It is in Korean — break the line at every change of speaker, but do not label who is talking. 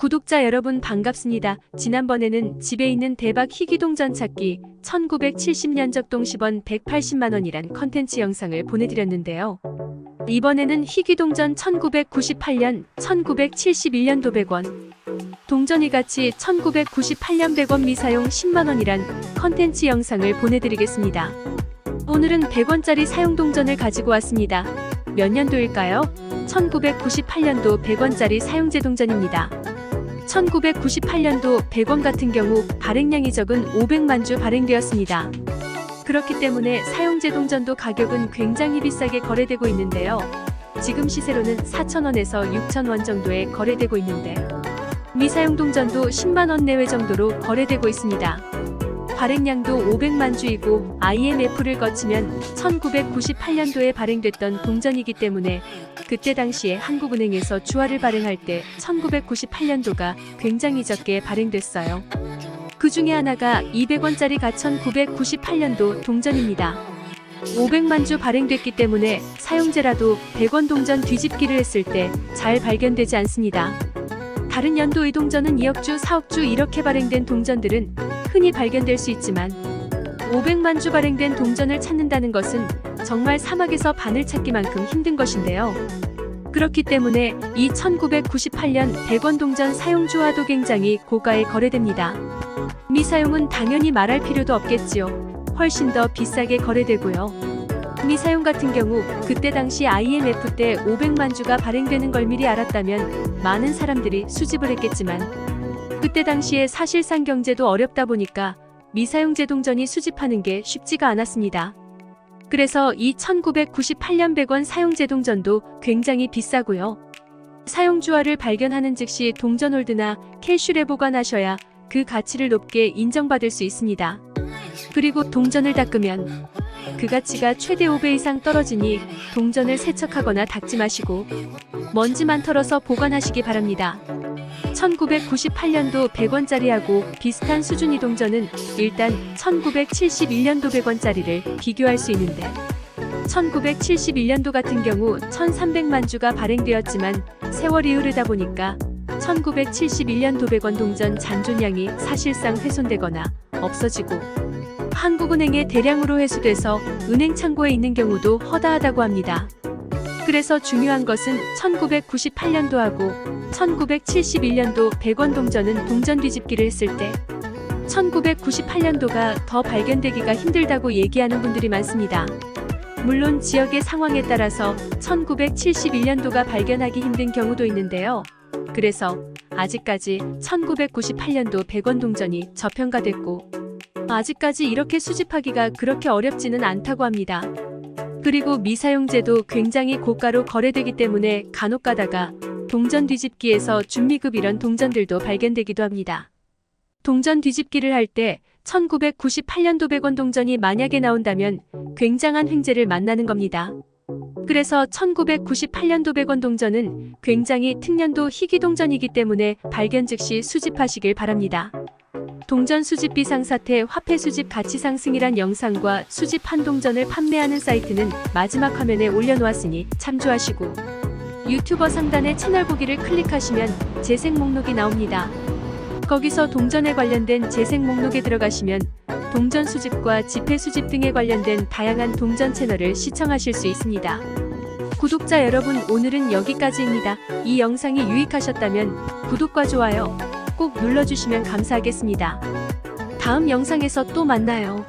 구독자 여러분 반갑습니다. 지난번에는 집에 있는 대박 희귀동전 찾기 1970년 적 동시번 180만원이란 컨텐츠 영상을 보내드렸는데요. 이번에는 희귀동전 1998년, 1971년도 100원, 동전이 가치 1998년 100원 미사용 10만원이란 컨텐츠 영상을 보내드리겠습니다. 오늘은 100원짜리 사용동전을 가지고 왔습니다. 몇 년도일까요? 1998년도 100원짜리 사용제 동전입니다. 1998년도 100원 같은 경우 발행량이 적은 500만 주 발행되었습니다. 그렇기 때문에 사용제 동전도 가격은 굉장히 비싸게 거래되고 있는데요. 지금 시세로는 4,000원에서 6,000원 정도에 거래되고 있는데 미사용 동전도 10만원 내외 정도로 거래되고 있습니다. 발행량도 500만 주이고 IMF를 거치면 1998년도에 발행됐던 동전이기 때문에 그때 당시에 한국은행에서 주화를 발행할 때 1998년도가 굉장히 적게 발행됐어요. 그 중에 하나가 200원짜리 가천 998년도 동전입니다. 500만 주 발행됐기 때문에 사용제라도 100원 동전 뒤집기를 했을 때 잘 발견되지 않습니다. 다른 연도의 동전은 2억 주, 4억 주 이렇게 발행된 동전들은 흔히 발견될 수 있지만 500만 주 발행된 동전을 찾는다는 것은 정말 사막에서 바늘 찾기만큼 힘든 것인데요. 그렇기 때문에 이 1998년 100원 동전 사용 주화도 굉장히 고가에 거래됩니다. 미사용은 당연히 말할 필요도 없겠지요. 훨씬 더 비싸게 거래되고요. 미사용 같은 경우 그때 당시 IMF 때 500만 주가 발행되는 걸 미리 알았다면 많은 사람들이 수집을 했겠지만 그때 당시에 사실상 경제도 어렵다 보니까 미사용 제동전이 수집하는 게 쉽지가 않았습니다. 그래서 이 1998년 100원 사용 제동전도 굉장히 비싸고요. 사용 주화를 발견하는 즉시 동전 홀드나 캐슐에 보관하셔야 그 가치를 높게 인정받을 수 있습니다. 그리고 동전을 닦으면 그 가치가 최대 5배 이상 떨어지니 동전을 세척하거나 닦지 마시고 먼지만 털어서 보관하시기 바랍니다. 1998년도 100원짜리하고 비슷한 수준의 동전은 일단 1971년도 100원짜리를 비교할 수 있는데 1971년도 같은 경우 1300만 주가 발행되었지만 세월이 흐르다 보니까 1971년도 100원 동전 잔존량이 사실상 훼손되거나 없어지고 한국은행에 대량으로 회수돼서 은행 창고에 있는 경우도 허다하다고 합니다. 그래서 중요한 것은 1998년도하고 1971년도 100원 동전은 동전 뒤집기를 했을 때 1998년도가 더 발견되기가 힘들다고 얘기하는 분들이 많습니다. 물론 지역의 상황에 따라서 1971년도가 발견하기 힘든 경우도 있는데요. 그래서 아직까지 1998년도 100원 동전이 저평가됐고 아직까지 이렇게 수집하기가 그렇게 어렵지는 않다고 합니다. 그리고 미사용제도 굉장히 고가로 거래되기 때문에 간혹 가다가 동전 뒤집기에서 준미급 이런 동전들도 발견되기도 합니다. 동전 뒤집기를 할 때 1998년도 100원 동전이 만약에 나온다면 굉장한 횡재를 만나는 겁니다. 그래서 1998년도 100원 동전은 굉장히 특년도 희귀 동전이기 때문에 발견 즉시 수집하시길 바랍니다. 동전 수집 비상 사태 화폐 수집 가치 상승이란 영상과 수집 한 동전을 판매하는 사이트는 마지막 화면에 올려놓았으니 참조하시고 유튜버 상단의 채널 보기를 클릭하시면 재생 목록이 나옵니다. 거기서 동전에 관련된 재생 목록에 들어가시면 동전 수집과 지폐 수집 등에 관련된 다양한 동전 채널을 시청하실 수 있습니다. 구독자 여러분 오늘은 여기까지입니다. 이 영상이 유익하셨다면 구독과 좋아요 꼭 눌러주시면 감사하겠습니다. 다음 영상에서 또 만나요.